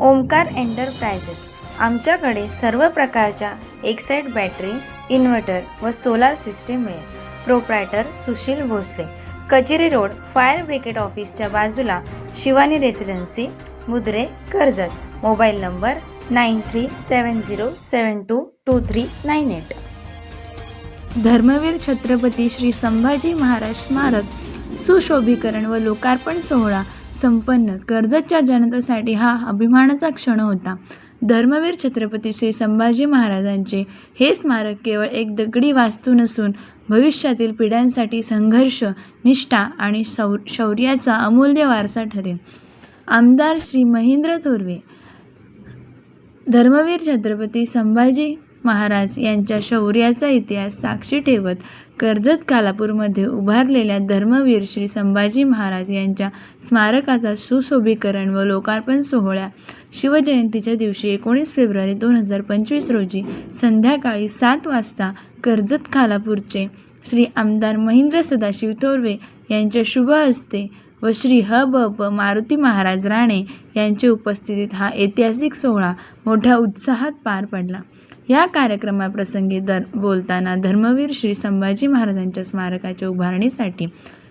Omkar enterprises. आमच्याकडे सर्व प्रकारच्या एक्साईट बॅटरी इन्व्हर्टर व सोलार सिस्टीम मिळेल proprietor Sushil Bhosale. Kacheri road fire brigade ऑफिसच्या बाजूला Shivani residency Mudre Karjat. Mobile number nine three seven zero seven two two three nine eight Dharmaveer Chhatrapati Shri Sambhaji Maharaj स्मारक सुशोभीकरण व लोकार्पण सोहळा संपन्न कर्जतच्या जनतेसाठी हा अभिमानाचा क्षण होता. धर्मवीर छत्रपती श्री संभाजी महाराजांचे हे स्मारक केवळ एक दगडी वास्तू नसून भविष्यातील पिढ्यांसाठी संघर्ष निष्ठा आणि शौ शौर्याचा अमूल्य वारसा ठरेल. आमदार श्री महेंद्र थोरवे धर्मवीर छत्रपती संभाजी महाराज यांच्या शौर्याचा इतिहास साक्षी ठेवत कर्जत कालापूरमध्ये उभारलेल्या धर्मवीर श्री संभाजी महाराज यांच्या स्मारकाचा सुशोभीकरण व लोकार्पण सोहळ्या शिवजयंतीच्या दिवशी एकोणीस फेब्रुवारी दोन हजार पंचवीस रोजी संध्याकाळी सात वाजता कर्जत खालापूरचे श्री आमदार महेंद्र सदाशिव थोरवे यांच्या शुभ हस्ते व श्री ह ब प मारुती महाराज राणे यांच्या उपस्थितीत हा ऐतिहासिक सोहळा मोठ्या उत्साहात पार पडला. या कार्यक्रमाप्रसंगी दर बोलताना धर्मवीर श्री संभाजी महाराजांच्या स्मारकाच्या उभारणीसाठी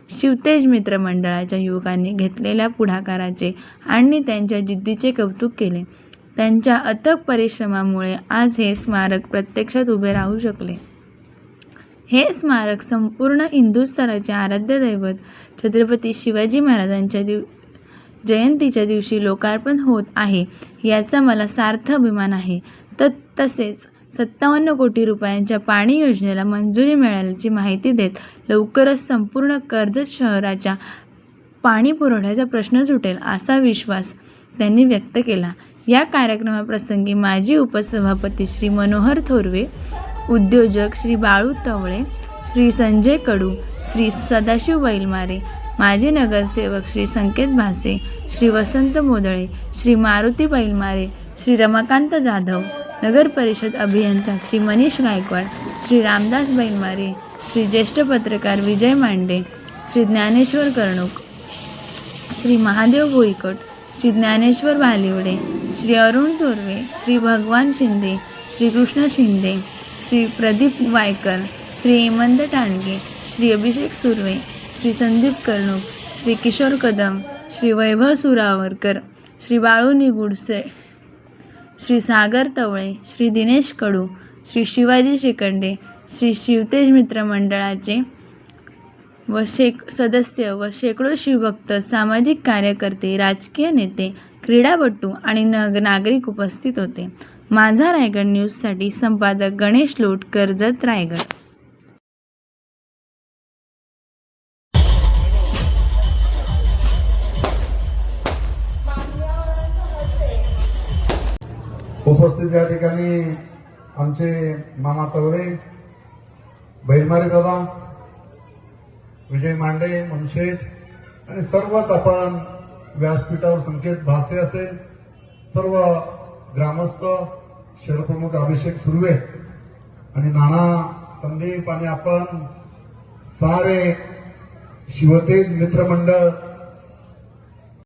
शिवतेज मित्र मंडळाच्या युवकांनी घेतलेल्या पुढाकाराचे आणि त्यांच्या जिद्दीचे कौतुक केले. त्यांच्या अथक परिश्रमामुळे आज हे स्मारक प्रत्यक्षात उभे राहू शकले. हे स्मारक संपूर्ण हिंदुस्थानाचे आराध्य दैवत छत्रपती शिवाजी महाराजांच्या दिव जयंतीच्या दिवशी लोकार्पण होत आहे याचा मला सार्थ अभिमान आहे. तर तसेच सत्तावन्न कोटी रुपयांच्या पाणी योजनेला मंजुरी मिळाल्याची माहिती देत लवकरच संपूर्ण कर्जत शहराच्या पाणी पुरवठ्याचा प्रश्न सुटेल असा विश्वास त्यांनी व्यक्त केला. या कार्यक्रमाप्रसंगी माजी उपसभापती श्री मनोहर थोरवे उद्योजक श्री बाळू तवळे श्री संजय कडू श्री सदाशिव बैलमारे माजी नगरसेवक श्री संकेत भासे श्री वसंत मोदळे श्री मारुती बैलमारे श्री रमाकांत जाधव नगर परिषद अभियंता श्री मनीष गायकवाड श्री रामदास बैलमारे श्री ज्येष्ठ पत्रकार विजय मांडे श्री ज्ञानेश्वर कर्णूक श्री महादेव भोईकट श्री ज्ञानेश्वर भालिवडे श्री अरुण थोरवे श्री भगवान शिंदे श्री कृष्ण शिंदे श्री प्रदीप वायकर श्री हेमंत टाणगे श्री अभिषेक सुर्वे श्री संदीप कर्णूक श्री किशोर कदम श्री वैभव सुरावरकर श्री बाळू निगुडसे श्री सागर तवळे श्री दिनेश कडू श्री शिवाजी शिकंडे श्री शिवतेज मित्र मंडळाचे व शेक सदस्य व शेकडो शिवभक्त सामाजिक कार्यकर्ते राजकीय नेते क्रीडापटू आणि नग नागरिक उपस्थित होते. माझा रायगड न्यूजसाठी संपादक गणेश लोट कर्जत रायगड. उपस्थित या ठिकाणी आमचे मामा तवडे बैलमारे दादा विजय मांडे मनशेठ आणि सर्वच आपण व्यासपीठावर संकेत भासे असेल सर्व ग्रामस्थ शहरप्रमुख अभिषेक सुर्वे आणि नाना संदीप आणि आपण सारे शिवतेज मित्रमंडळ